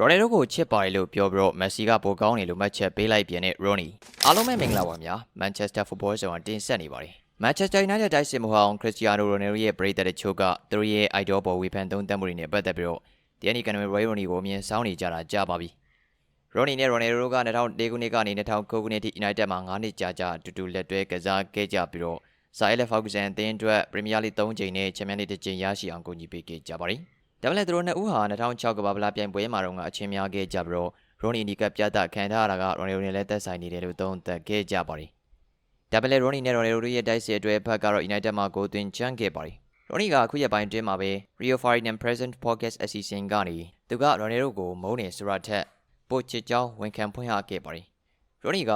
ရိုနယ်ဒိုကိုချစ်ပါတယ်လို့ပြောပြီးတော့မက်ဆီကပိုကောင်းတယ်လို့မှတ်ချက်ပေးလိုက်ပြန်တဲ့ရိုနီအားလုံးပဲမင်္ဂလာပါဗျာမန်ချက်စတာဖူဘောဆောင်တင်ဆက်နေပါတယ်မန်ချက်စတာယူနိုက်တက်တိုက်စစ်မှုဟောင်းခရစ္စတီယာနိုရိုနယ်ဒိုရဲ့ပရိသတ်တချို့ကသူတို့ရဲ့အိုက်ဒေါပေါ်ဝေဖန်သုံးသပ်မှုတွေနဲ့ပတ်သက်ပြီးတော့ဒီအနီကန်နမီရိုနီကိုအမြင်ဆောင်နေကြတာကြားပါပြီရိုနီနဲ့ရိုနယ်ဒိုက2004ခုနှစ်ကနေ2009ခုနှစ်ထိယူနိုက်တက်မှာ9နှစ်ကြာကြာအတူတူလက်တွဲကစားခဲ့ကြပြီးတော့ဇာအယ်လက်ဖောက်ဂူဆန်အသင်းအတွက်ပရီးမီးယားလိ3ချိန်နဲ့ချန်ပီယံလိ1ချိန်ရရှိအောင်ကူညီပေးခဲ့ကြပါတယ်။ ဒါပေမဲ့သူတို့နှစ်ဦးဟာ2006ကမ္ဘာဖလားပြိုင်ပွဲမှာတော့အချင်းများခဲ့ကြပြီးတော့ရိုနီနီကပြသခံထားရတာကရိုနယ်ဒိုနဲ့လည်းသက်ဆိုင်နေတယ်လို့သုံးသပ်ခဲ့ကြပါတယ်။ဒါပေမဲ့ရိုနီနဲ့ရိုနယ်ဒိုရဲ့တိုက်စစ်အတွက်ဖက်ကတော့ United မှာကိုသွင်းချမ်းခဲ့ပါတယ်။ရိုနီကအခုရက်ပိုင်းတွင်းမှာပဲ Rio Ferdinand Present Podcast အစီအစဉ်ကနေသူကရိုနယ်ဒိုကိုမုန်းနေဆိုရထက်ပိုချစ်ကြောင်းဝန်ခံဖွင့်ဟခဲ့ပါတယ်။ရိုနီက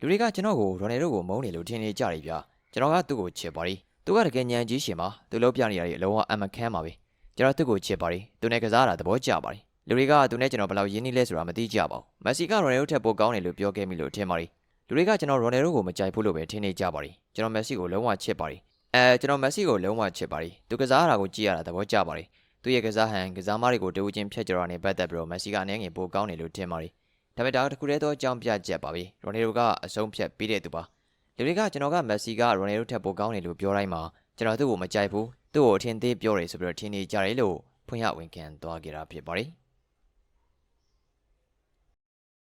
လူတွေကကျွန်တော်ကိုရိုနယ်ဒိုကိုမုန်းနေလို့ထင်နေကြတယ်ဗျာ။ကျွန်တော်ကသူ့ကိုချစ်ပါတယ်။သူကတကယ်ညံကြီးရှင်ပါ။သူလုံးပြနေရတဲ့အလုံးဝအမခန်းပါပဲ။ ကျွန်တော်သူ့ကိုချစ်ပါတယ်။သူနဲ့ကစားတာသဘောကျပါတယ်။လူတွေကသူနဲ့ကျွန်တော်ဘယ်လောက်ရင်းနှီးလဲဆိုတာမသိကြပါဘူး။မက်ဆီကရိုနယ်ဒိုထက်ပိုကောင်းတယ်လို့ပြောခဲ့မိလို့ထင်ပါတယ်။လူတွေကကျွန်တော်ရိုနယ်ဒိုကိုမကြိုက်ဘူးလို့ပဲထင်နေကြပါတယ်။ကျွန်တော်မက်ဆီကိုလုံးဝချစ်ပါတယ်။အဲကျွန်တော်မက်ဆီကိုလုံးဝချစ်ပါတယ်။သူကစားတာကိုကြည့်ရတာသဘောကျပါတယ်။သူရဲ့ကစားဟန်ကစားမတွေကိုတူချင်းဖြတ်ကျော်တာနဲ့ပတ်သက်ပြီးတော့မက်ဆီကအနေငယ်ပိုကောင်းတယ်လို့ထင်ပါတယ်။ဒါပေမဲ့ဒါကတခုတည်းသောအကြောင်းပြချက်ပါပဲ။ရိုနယ်ဒိုကအဆုံးဖြတ်ပေးတဲ့သူပါ။လူတွေကကျွန်တော်ကမက်ဆီကရိုနယ်ဒိုထက်ပိုကောင်းတယ်လို့ပြောတိုင်းမှာကျွန်တော်သူ့ကိုမကြိုက်ဘူး။ သူ့ကိုအထင်သေးပြောတယ်ဆိုပြီးတော့ထင်နေကြတယ်လို့ဖွင့်ရဝန်ခံသွားကြတာဖြစ်ပါတယ်။